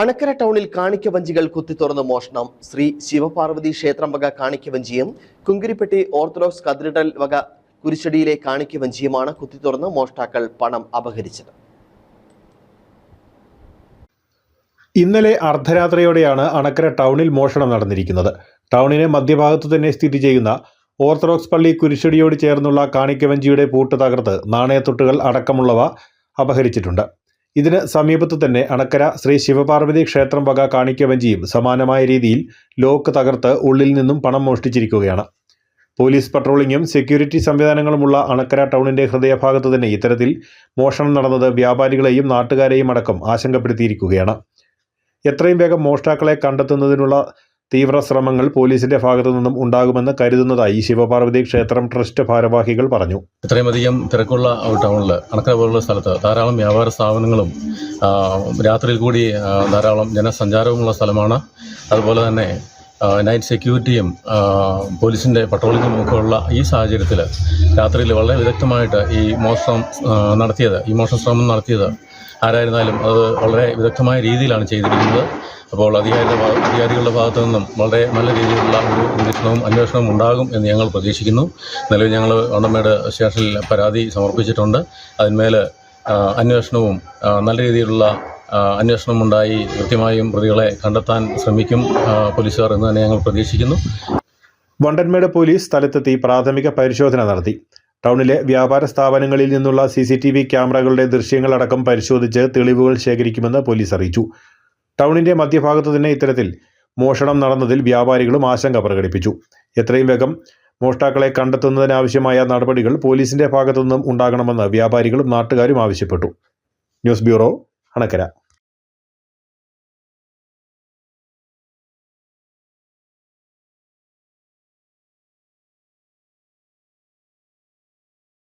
അണക്കര ടൗണിൽ കാണിക്കവഞ്ചികൾ കുത്തിത്തുറന്ന് മോഷണം. ശ്രീ ശിവപാർവതി ക്ഷേത്രം വക കാണിക്കവഞ്ചിയും കുങ്കിരിപ്പെട്ടി ഓർത്തഡോക്സ് കത്തീഡ്രൽ വക കുരിശടിയിലെ കാണിക്കവഞ്ചിയുമാണ് കുത്തിത്തുറന്ന് മോഷ്ടാക്കൾ പണം അപഹരിച്ചത്. ഇന്നലെ അർദ്ധരാത്രിയോടെയാണ് അണക്കര ടൗണിൽ മോഷണം നടന്നിരിക്കുന്നത്. ടൗണിന് മധ്യഭാഗത്ത് തന്നെ സ്ഥിതി ചെയ്യുന്ന ഓർത്തഡോക്സ് പള്ളി കുരിശടിയോട് ചേർന്നുള്ള കാണിക്കവഞ്ചിയുടെ പൂട്ട് തകർത്ത് നാണയത്തൊട്ടുകൾ അടക്കമുള്ളവ അപഹരിച്ചിട്ടുണ്ട്. ഇതിന് സമീപത്തു തന്നെ അണക്കര ശ്രീ ശിവപാർവതി ക്ഷേത്രം വക കാണിക്കവഞ്ചിയും സമാനമായ രീതിയിൽ ലോക്ക് തകർത്ത് ഉള്ളിൽ നിന്നും പണം മോഷ്ടിച്ചിരിക്കുകയാണ്. പോലീസ് പട്രോളിങ്ങും സെക്യൂരിറ്റി സംവിധാനങ്ങളുമുള്ള അണക്കര ടൗണിന്റെ ഹൃദയഭാഗത്ത് തന്നെ ഇത്തരത്തിൽ മോഷണം നടന്നത് വ്യാപാരികളെയും നാട്ടുകാരെയും അടക്കം ആശങ്കപ്പെടുത്തിയിരിക്കുകയാണ്. എത്രയും വേഗം മോഷ്ടാക്കളെ കണ്ടെത്തുന്നതിനുള്ള തീവ്ര ശ്രമങ്ങൾ പോലീസിന്റെ ഭാഗത്തു നിന്നും ഉണ്ടാകുമെന്ന് കരുതുന്നതായി ശിവപാർവതി ക്ഷേത്രം ട്രസ്റ്റ് ഭാരവാഹികൾ പറഞ്ഞു. ഇത്രയും അധികം തിരക്കുള്ള ടൗണിൽ അണക്കര പോലുള്ള സ്ഥലത്ത് ധാരാളം വ്യാപാര സ്ഥാപനങ്ങളും രാത്രിയിൽ കൂടി ധാരാളം ജനസഞ്ചാരവുമുള്ള സ്ഥലമാണ്. അതുപോലെ തന്നെ നൈറ്റ് സെക്യൂരിറ്റിയും പോലീസിന്റെ പട്രോളിങ്ങും ഒക്കെ ഉള്ള ഈ സാഹചര്യത്തിൽ രാത്രിയിൽ വളരെ വിദഗ്ധമായിട്ട് ഈ മോഷണം നടത്തിയത് ഈ മോഷണ ശ്രമം നടത്തിയത് ആരായിരുന്നാലും അത് വളരെ വിദഗ്ധമായ രീതിയിലാണ് ചെയ്തിരിക്കുന്നത്. അപ്പോൾ അധികാരിയുടെ അധികാരികളുടെ ഭാഗത്തു നിന്നും വളരെ നല്ല രീതിയിലുള്ള ഒരു നിരീക്ഷണവും അന്വേഷണവും ഉണ്ടാകും എന്ന് ഞങ്ങൾ പ്രതീക്ഷിക്കുന്നു. നിലവിൽ ഞങ്ങൾ വണ്ടമേട് സ്റ്റേഷനിൽ പരാതി സമർപ്പിച്ചിട്ടുണ്ട്. അതിന്മേൽ അന്വേഷണവും നല്ല രീതിയിലുള്ള അന്വേഷണമുണ്ടായി കൃത്യമായും പ്രതികളെ കണ്ടെത്താൻ ശ്രമിക്കും പോലീസുകാർ എന്ന് തന്നെ ഞങ്ങൾ പ്രതീക്ഷിക്കുന്നു. വണ്ടൻമേട് പോലീസ് സ്ഥലത്തെത്തി പ്രാഥമിക പരിശോധന നടത്തി. ടൗണിലെ വ്യാപാര സ്ഥാപനങ്ങളിൽ നിന്നുള്ള സി സി ടി വി ക്യാമറകളുടെ ദൃശ്യങ്ങളടക്കം പരിശോധിച്ച് തെളിവുകൾ ശേഖരിക്കുമെന്ന് പോലീസ് അറിയിച്ചു. ടൗണിന്റെ മധ്യഭാഗത്ത് തന്നെ ഇത്തരത്തിൽ മോഷണം നടന്നതിൽ വ്യാപാരികളും ആശങ്ക പ്രകടിപ്പിച്ചു. എത്രയും വേഗം മോഷ്ടാക്കളെ കണ്ടെത്തുന്നതിനാവശ്യമായ നടപടികൾ പോലീസിന്റെ ഭാഗത്തുനിന്നും ഉണ്ടാകണമെന്ന് വ്യാപാരികളും നാട്ടുകാരും ആവശ്യപ്പെട്ടു. News bureau Anakkara.